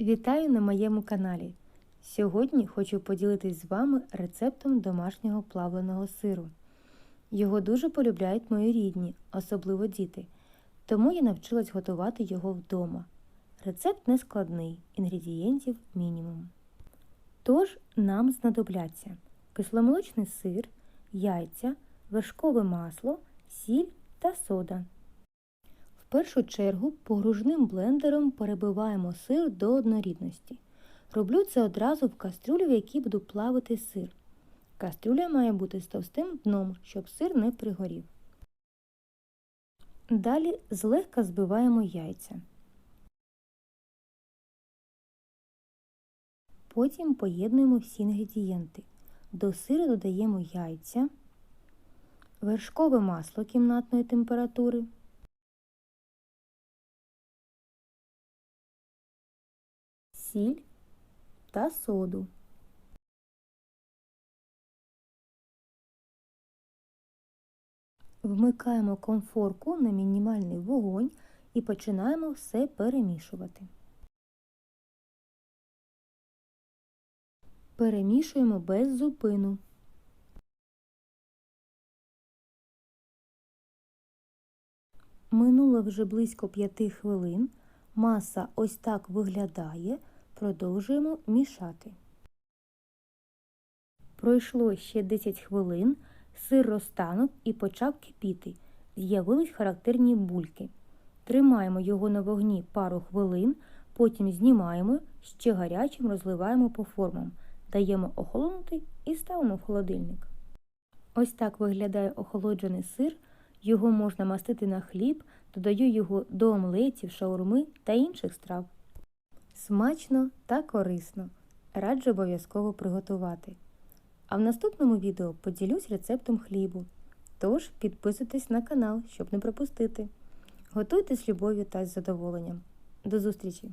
Вітаю на моєму каналі. Сьогодні хочу поділитись з вами рецептом домашнього плавленого сиру. Його дуже полюбляють мої рідні, особливо діти, тому я навчилась готувати його вдома. Рецепт не складний, інгредієнтів мінімум. Тож нам знадобляться кисломолочний сир, яйця, вершкове масло, сіль та сода. В першу чергу погружним блендером перебиваємо сир до однорідності. Роблю це одразу в кастрюлю, в якій буду плавити сир. Кастрюля має бути з товстим дном, щоб сир не пригорів. Далі злегка збиваємо яйця. Потім поєднуємо всі інгредієнти. До сиру додаємо яйця, вершкове масло кімнатної температури. Сіль та соду. Вмикаємо конфорку на мінімальний вогонь і починаємо все перемішувати. Перемішуємо без зупину. Минуло вже близько 5 хвилин. Маса ось так виглядає. Продовжуємо мішати. Пройшло ще 10 хвилин, сир розтанув і почав кипіти. З'явились характерні бульки. Тримаємо його на вогні пару хвилин, потім знімаємо, ще гарячим розливаємо по формам, даємо охолонути і ставимо в холодильник. Ось так виглядає охолоджений сир. Його можна мастити на хліб, додаю його до омлетів, шаурми та інших страв. Смачно та корисно. Раджу обов'язково приготувати. А в наступному відео поділюсь рецептом хлібу. Тож підписуйтесь на канал, щоб не пропустити. Готуйте з любов'ю та з задоволенням. До зустрічі!